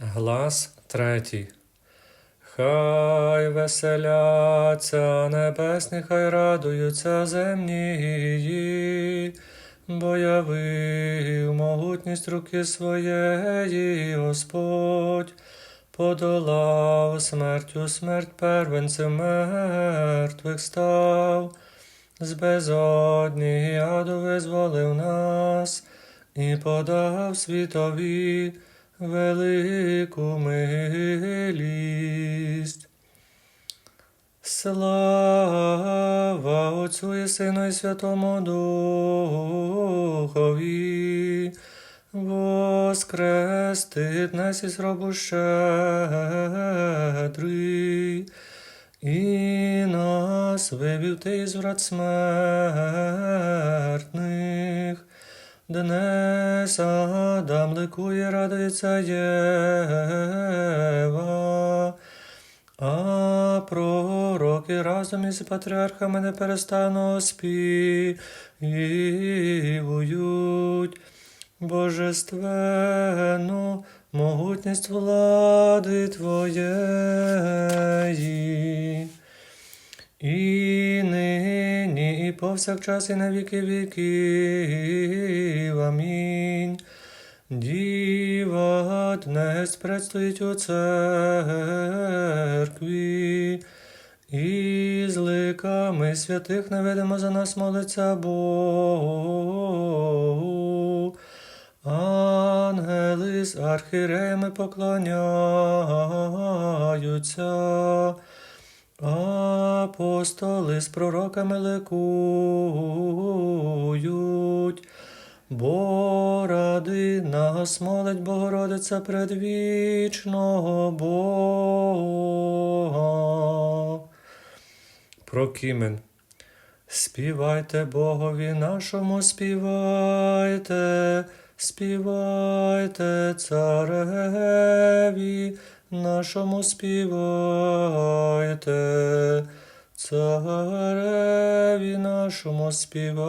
Глас третій. Хай веселяться небесні, хай радуються земні, бо явив могутність руки своєї Господь, подолав смертю смерть первенцем мертвих став, з безодні аду визволив нас і подав світові велику милість. Слава Отцю і Сину і Святому Духові, воскрестить нас із гробу щедрий, і нас вивів ти із врат смертних. Днес Адам ликує, радується Єва, а пророки разом із патріархами не перестану співують божественну могутність влади Твоєї. І нині, і повсякчас, і на віки віків. Амінь. Діва днес предстоїть у церкві, і з ликами святих невидимо за нас молиться Богу. Ангели з архіреями поклоняються. Апостоли з пророками ликують, бо ради нас молить Богородиця предвічного Бога. Прокімен. Співайте Богові нашому, співайте, співайте цареві нашому співайте, цареві нашому співайте.